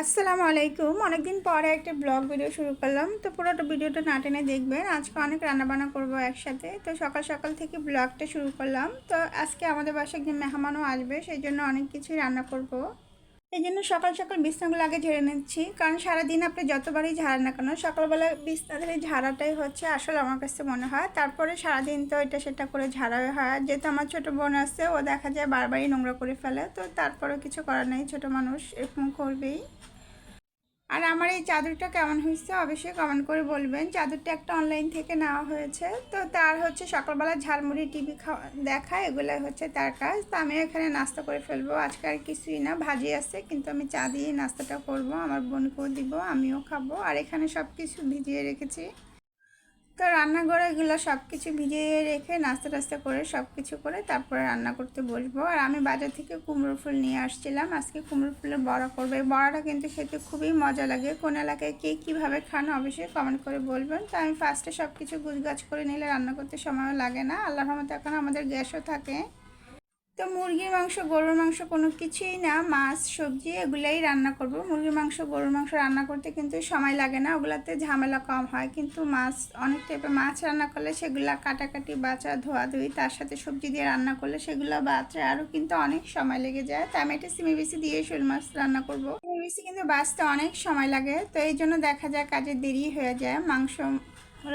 আসসালামু আলাইকুম। অনেকদিন পরে একটা ব্লগ ভিডিও শুরু করলাম। তো পুরোটা ভিডিওটা না টেনে দেখবেন। আজকে অনেক রান্নাবান্না করব একসাথে। তো সকাল সকাল থেকে ব্লগটা শুরু করলাম। তো আজকে আমাদের বাসায় একজন মেহমানও আসবে। সেই জন্য অনেক কিছুই রান্না করব। এই জন্য সকাল সকাল বিছনাগুলো আগে ঝেড়ে নিচ্ছি। কারণ সারাদিন আপনি যতবারই ঝাড়েন না কেন, সকালবেলা বিছনা ঝাড়াটাই হচ্ছে আসলে আমার কাছে মনে হয়। তারপরে সারাদিন তো এটা সেটা করে ঝাড়া হয়। যেহেতু আমার ছোটো বোন আছে, ও দেখা যায় বারবারই নোংরা করে ফেলে। তো তারপরে কিছু করার নেই। ছোটো মানুষ এরকম করবেই। আর আমার এই চাদরটা কেমন হয়েছে অবশ্যই কমেন্ট করে বলবেন। চাদরটা একটা অনলাইন থেকে নেওয়া হয়েছে। তো তার হচ্ছে সকালবেলা ঝালমুড়ি টিভি খাওয়া, দেখা এগুলো হচ্ছে তার কাজ। তো আমি এখানে নাস্তা করে ফেলব। আজকে আর কিছুই না, ভাজি আছে, কিন্তু আমি চা দিয়ে নাস্তাটা করব, আমার বোনকেও দিব, আমিও খাব। আর এখানে সব কিছু ভিজিয়ে রেখেছি। তো রান্নাঘরে এগুলো সব কিছু ভিজিয়ে রেখে নাস্তা টাস্তা করে সব কিছু করে তারপরে রান্না করতে বসবো। আর আমি বাজার থেকে কুমড়ো ফুল নিয়ে আসছিলাম। আজকে কুমড়ো ফুলের বড়া করবে। বড়াটা কিন্তু খেতে খুবই মজা লাগে। কোন এলাকায় কে কীভাবে খান অবশ্যই কমেন্ট করে বলবেন। তো আমি ফার্স্টে সব কিছু গুছগাছ করে নিলে রান্না করতে সময়ও লাগে না। আল্লাহর মতো এখন আমাদের গ্যাসও থাকে। তো মুরগির মাংস, গরুর মাংস কোনো কিছুই না। মাছ, সবজি এগুলাই রান্না করব। মুরগির মাংস, গরুর মাংস রান্না করতে কিন্তু সময় লাগে না, ওগুলাতে ঝামেলা কম হয়। কিন্তু মাছ, অনেক টাইপের মাছ রান্না করলে সেগুলা কাটাকাটি, বাছা, ধোয়াধুয়ি, তার সাথে সবজি দিয়ে রান্না করলে সেগুলো বাঁচে আরও কিন্তু অনেক সময় লেগে যায়। তো আমি একটা সিমি বেশি দিয়ে শোল মাছ রান্না করব। সিমি বেশি কিন্তু বাঁচতে অনেক সময় লাগে। তো এই জন্য দেখা যায় কাজে দেরি হয়ে যায়। মাংস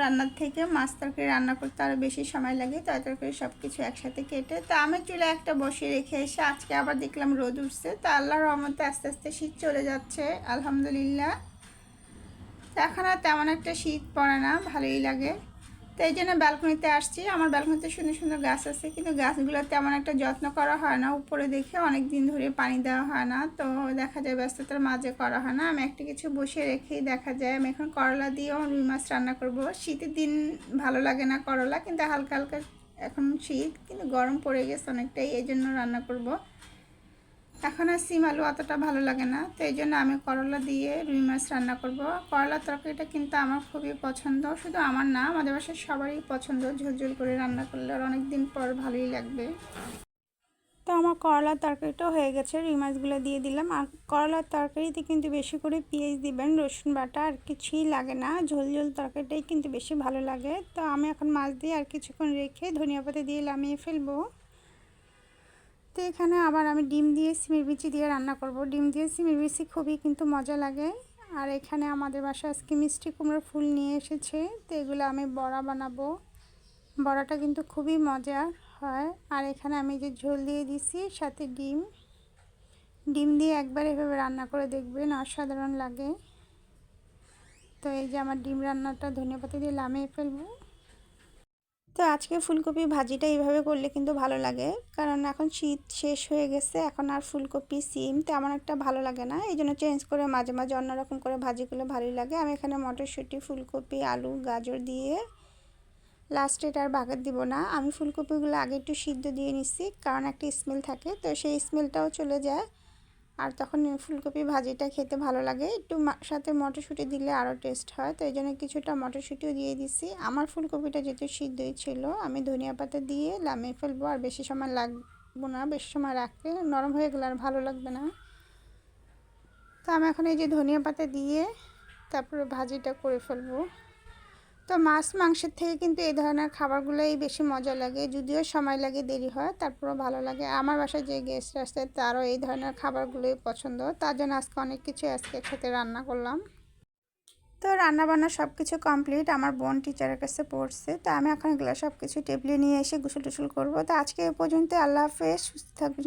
রান্নার থেকে মাছ তরকারি রান্না করতে আরও বেশি সময় লাগে তয় তরকারি সব কিছু একসাথে কেটে, তো আমি চুলে একটা বসিয়ে রেখে এসে আজকে আবার দেখলাম রোদ উঠছে, তো আল্লাহ রহমতে আস্তে আস্তে শীত চলে যাচ্ছে, আলহামদুলিল্লাহ। এখন আর তেমন একটা শীত পড়ে না, ভালোই লাগে। তো এই জন্য ব্যালকনিতে আসছি। আমার ব্যালকনিতে সুন্দর সুন্দর গাছ আছে, কিন্তু গাছগুলো তেমন একটা যত্ন করা হয় না। উপরে দেখে অনেক দিন ধরে পানি দেওয়া হয় না, তো দেখা যায় ব্যস্ততার মাঝে করা হয় না। আমি একটা কিছু বসে রেখেই দেখা যায়, আমি এখন করলা দিয়েও রুই মাছ রান্না করব। শীতের দিন ভালো লাগে না করলা, কিন্তু হালকা হালকা এখন শীত, কিন্তু গরম পড়ে গেছে অনেকটাই, এই জন্য রান্না করব। এখন আর সিম আলু অতটা ভালো লাগে না, তো এই জন্য আমি করলা দিয়ে রুই মাছ রান্না করব। করলা তরকারিটা কিন্তু আমার খুবই পছন্দ, শুধু আমার না, আমাদের বাসায় সবারই পছন্দ ঝোলঝোল করে রান্না করলে আর অনেক দিন পর ভালোই লাগবে। তো আমার করলার তরকারিটাও হয়ে গেছে, রুই মাছগুলো দিয়ে দিলাম। আর করলার তরকারিতে কিন্তু বেশি করে পেঁয়াজ দিবেন, রসুন বাটা আর কিছুই লাগে না, ঝোল ঝোল তরকারিটাই কিন্তু বেশি ভালো লাগে। তো আমি এখন মাছ দিয়ে আর কিছুক্ষণ রেখে ধনিয়া পাতা দিয়ে নামিয়ে ফেলব। তো এখানে আবার আমি ডিম দিয়ে সিমের বিচি দিয়ে রান্না করব। ডিম দিয়ে সিমের বিচি খুবই কিন্তু মজা লাগে। আর এখানে আমাদের বাসায় আজকে মিষ্টি কুমড়োর ফুল নিয়ে এসেছে। তো এগুলো আমি বড়া বানাবো। বড়াটা কিন্তু খুবই মজার হয়। আর এখানে আমি যে ঝোল দিয়ে দিছি, সাথে ডিম। ডিম দিয়ে একবার এভাবে রান্না করে দেখবেন, অসাধারণ লাগে। তো এই যে আমার ডিম রান্নাটা ধনেপাতা দিয়ে লামিয়ে ফেলব। তো আজকে ফুলকপি ভাজিটা এইভাবে করলে কিন্তু ভালো লাগে। কারণ এখন শীত শেষ হয়ে গেছে, এখন আর ফুলকপি, সিম তেমন একটা ভালো লাগে না। এই জন্য চেঞ্জ করে মাঝে মাঝে অন্যরকম করে ভাজি করলে ভালোই লাগে। আমি এখানে মটরশুঁটি, ফুলকপি, আলু, গাজর দিয়ে লাস্টে এটা আর বাগার দিব না। আমি ফুলকপিগুলো আগে একটু সিদ্ধ দিয়ে নিচ্ছি কারণ একটা স্মেল থাকে। তো সেই স্মেলটাও চলে যায়। আর তখন ফুলকপি ভাজিটা খেতে ভালো লাগে। একটু সাথে মটরশুঁটি দিলে আরও টেস্ট হয়। তো এই জন্য কিছুটা মটরশুঁটিও দিয়ে দিছি। আমার ফুলকপিটা যেহেতু সিদ্ধই ছিল, আমি ধনিয়া পাতা দিয়ে লামিয়ে ফেলব। আর বেশি সময় লাগবো না, বেশি সময় রাখলে নরম হয়ে গেলে আর ভালো লাগবে না। তো আমি এখন এই যে ধনিয়া পাতা দিয়ে তারপরে ভাজিটা করে ফেলব। তো মাছ মাংসের থেকে কিন্তু এই ধরনের খাবারগুলোই বেশি মজা লাগে। যদিও সময় লাগে, দেরি হয়, তারপরেও ভালো লাগে। আমার বাসায় যে গেস্ট আসছে, তারও এই ধরনের খাবারগুলোই পছন্দ। তার জন্য আজকে অনেক কিছু আজকে একসাথে রান্না করলাম। তো রান্না বান্না সব কিছু কমপ্লিট আমার বোন টিচারের কাছে পড়ছে। তো আমি এখন এগুলো সব কিছু টেবিলে নিয়ে এসে গোসল টুসল করব। তো আজকে এ পর্যন্ত আল্লাহ হাফেজ। সুস্থ থাকবেন